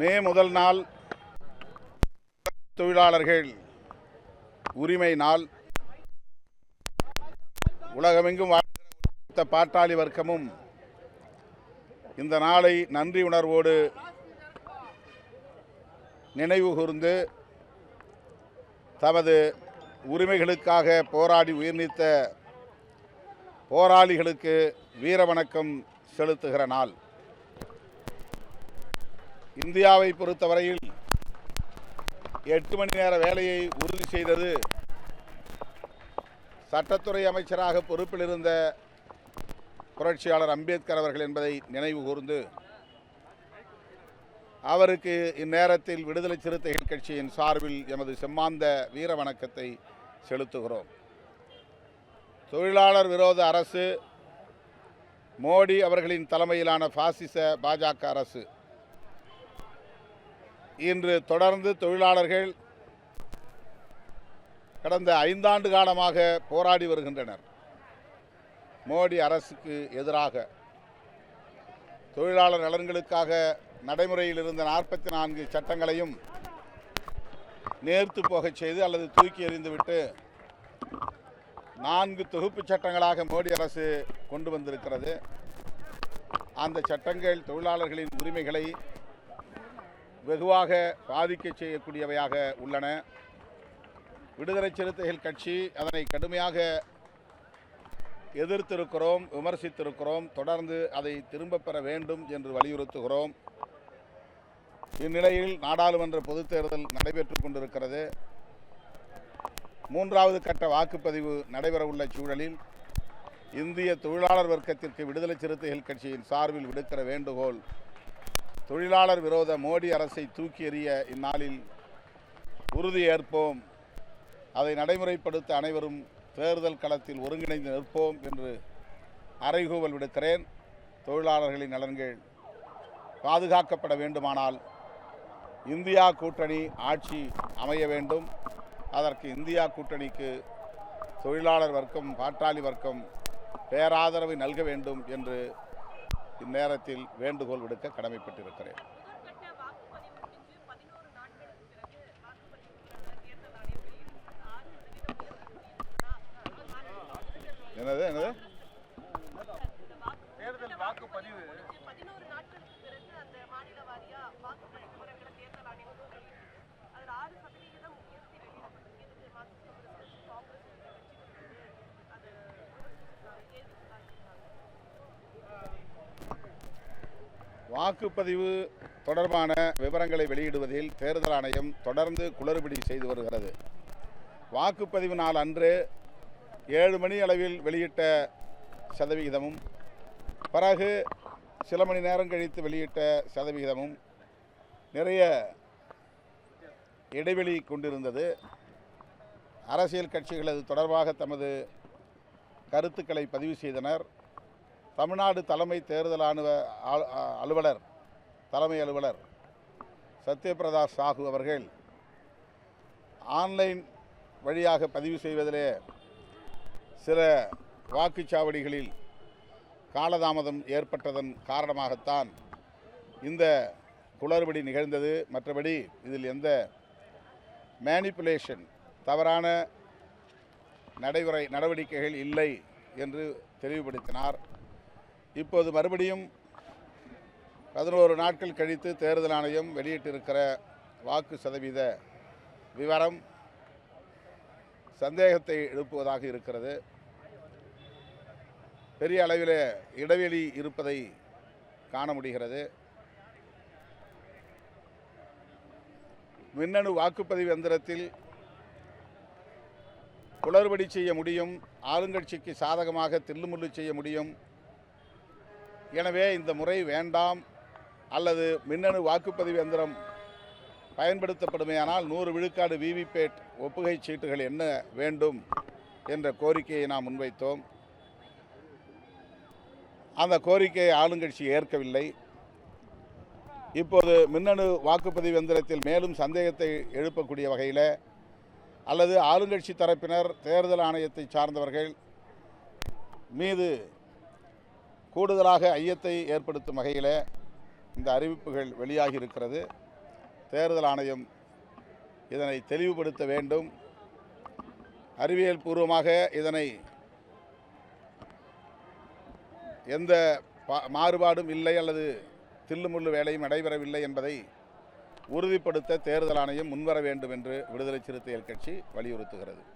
மே முதல் நாள் தொழிலாளர்கள் உரிமை நாள். உலகமெங்கும் வாழ்ந்த பாட்டாளி வர்க்கமும் இந்த நாளை நன்றி உணர்வோடு நினைவு கூர்ந்து தமது உரிமைகளுக்காக போராடி உயிர்நீத்த போராளிகளுக்கு வீரவணக்கம் செலுத்துகிற நாள். இந்தியாவை பொறுத்தவரையில் எட்டு மணி நேர வேலையை உறுதி செய்தது சட்டத்துறை அமைச்சராக பொறுப்பில் இருந்த புரட்சியாளர் அம்பேத்கர் அவர்கள் என்பதை நினைவு கூர்ந்து அவருக்கு இந்நேரத்தில் விடுதலை சிறுத்தைகள் கட்சியின் சார்பில் எமது செம்மாந்த வீர வணக்கத்தை செலுத்துகிறோம். தொழிலாளர் விரோத அரசு மோடி அவர்களின் தலைமையிலான பாசிச பாஜக அரசு இன்று தொடர்ந்து தொழிலாளர்கள் கடந்த ஐந்தாண்டு காலமாக போராடி வருகின்றனர். மோடி அரசுக்கு எதிராக தொழிலாளர் நலன்களுக்காக நடைமுறையில் இருந்த நாற்பத்தி நான்கு சட்டங்களையும் நேர்த்து போகச் செய்து அல்லது தூக்கி எறிந்துவிட்டு நான்கு தொகுப்பு சட்டங்களாக மோடி அரசு கொண்டு வந்திருக்கிறது. அந்த சட்டங்கள் தொழிலாளர்களின் உரிமைகளை வெகுவாக பாதிக்க செய்யக்கூடியவையாக உள்ளன. விடுதலை சிறுத்தைகள் கட்சி அதனை கடுமையாக எதிர்த்திருக்கிறோம் விமர்சித்திருக்கிறோம். தொடர்ந்து அதை திரும்பப் பெற வேண்டும் என்று வலியுறுத்துகிறோம். இந்நிலையில் நாடாளுமன்ற பொதுத் தேர்தல் நடைபெற்றுக் கொண்டிருக்கிறது. மூன்றாவது கட்ட வாக்குப்பதிவு நடைபெறவுள்ள சூழலில் இந்திய தொழிலாளர் வர்க்கத்திற்கு விடுதலை சிறுத்தைகள் கட்சியின் சார்பில் விடுக்கிற வேண்டுகோள் தொழிலாளர் விரோத மோடி அரசை தூக்கி எறிய இந்நாளில் உறுதி ஏற்போம். அதை நடைமுறைப்படுத்த அனைவரும் தேர்தல் களத்தில் ஒருங்கிணைந்து நிற்போம் என்று அறைகூவல் விடுக்கிறேன். தொழிலாளர்களின் நலன்கள் பாதுகாக்கப்பட வேண்டுமானால் இந்தியா கூட்டணி ஆட்சி அமைய வேண்டும். அதற்கு இந்தியா கூட்டணிக்கு தொழிலாளர் வர்க்கம் பாட்டாளி வர்க்கம் பேராதரவை நல்க வேண்டும் என்று இந்நேரத்தில் வேண்டுகோள் விடுக்க கடமைப்பட்டிருக்கிறேன்? என்னது என்னது தேர்தல் வாக்குப்பதிவு முடிஞ்சு பதினோரு வாக்குப்பதிவு தொடர்பான விவரங்களை வெளியிடுவதில் தேர்தல் ஆணையம் தொடர்ந்து குளறுபடி செய்து வருகிறது. வாக்குப்பதிவு நாள் அன்று ஏழு மணி அளவில் வெளியிட்ட சதவிகிதமும் பிறகு சில மணி நேரம் கழித்து வெளியிட்ட சதவிகிதமும் நிறைய இடைவெளி கொண்டிருந்தது. அரசியல் கட்சிகள் அது தொடர்பாக தமது கருத்துக்களை பதிவு செய்தனர். தமிழ்நாடு தலைமை தேர்தல் ஆணுவ அலுவலர் தலைமை அலுவலர் சத்யபிரதா சாஹூ அவர்கள் ஆன்லைன் வழியாக பதிவு செய்வதிலே சில வாக்குச்சாவடிகளில் காலதாமதம் ஏற்பட்டதன் காரணமாகத்தான் இந்த குளறுபடி நிகழ்ந்தது. மற்றபடி இதில் எந்த மேனிப்புலேஷன் தவறான நடைமுறை நடவடிக்கைகள் இல்லை என்று தெளிவுபடுத்தினார். இப்போது மறுபடியும் பதினோரு நாட்கள் கழித்து தேர்தல் ஆணையம் வெளியிட்டிருக்கிற வாக்கு சதவீத விவரம் சந்தேகத்தை எழுப்புவதாக இருக்கிறது. பெரிய அளவில் இடைவெளி இருப்பதை காண முடிகிறது. மின்னணு வாக்குப்பதிவு எந்திரத்தில் குளறுபடி செய்ய முடியும் ஆளுங்கட்சிக்கு சாதகமாக தில்லுமுள்ளு செய்ய முடியும் எனவே இந்த முறை வேண்டாம் அல்லது மின்னணு வாக்குப்பதிவு எந்திரம் பயன்படுத்தப்படுமையானால் நூறு விழுக்காடு விவிபேட் ஒப்புகை சீட்டுகள் என்ன வேண்டும் என்ற கோரிக்கையை நாம் முன்வைத்தோம். அந்த கோரிக்கையை ஆளுங்கட்சி ஏற்கவில்லை. இப்போது மின்னணு வாக்குப்பதிவு எந்திரத்தில் மேலும் சந்தேகத்தை எழுப்பக்கூடிய வகையில் அல்லது ஆளுங்கட்சி தரப்பினர் தேர்தல் ஆணையத்தை சார்ந்தவர்கள் மீது கூடுதலாக ஐயத்தை ஏற்படுத்தும் வகையில் இந்த அறிவிப்புகள் வெளியாகி இருக்கிறது தேர்தல் ஆணையம் இதனை தெளிவுபடுத்த வேண்டும். அறிவியல் பூர்வமாக இதனை எந்த பா- மாறுபாடும் இல்லை அல்லது தில்லுமுள்ளு வேலையும் நடைபெறவில்லை என்பதை உறுதிப்படுத்த தேர்தல் ஆணையம் முன்வர வேண்டும் என்று விடுதலை சிறுத்தைகள் கட்சி வலியுறுத்துகிறது.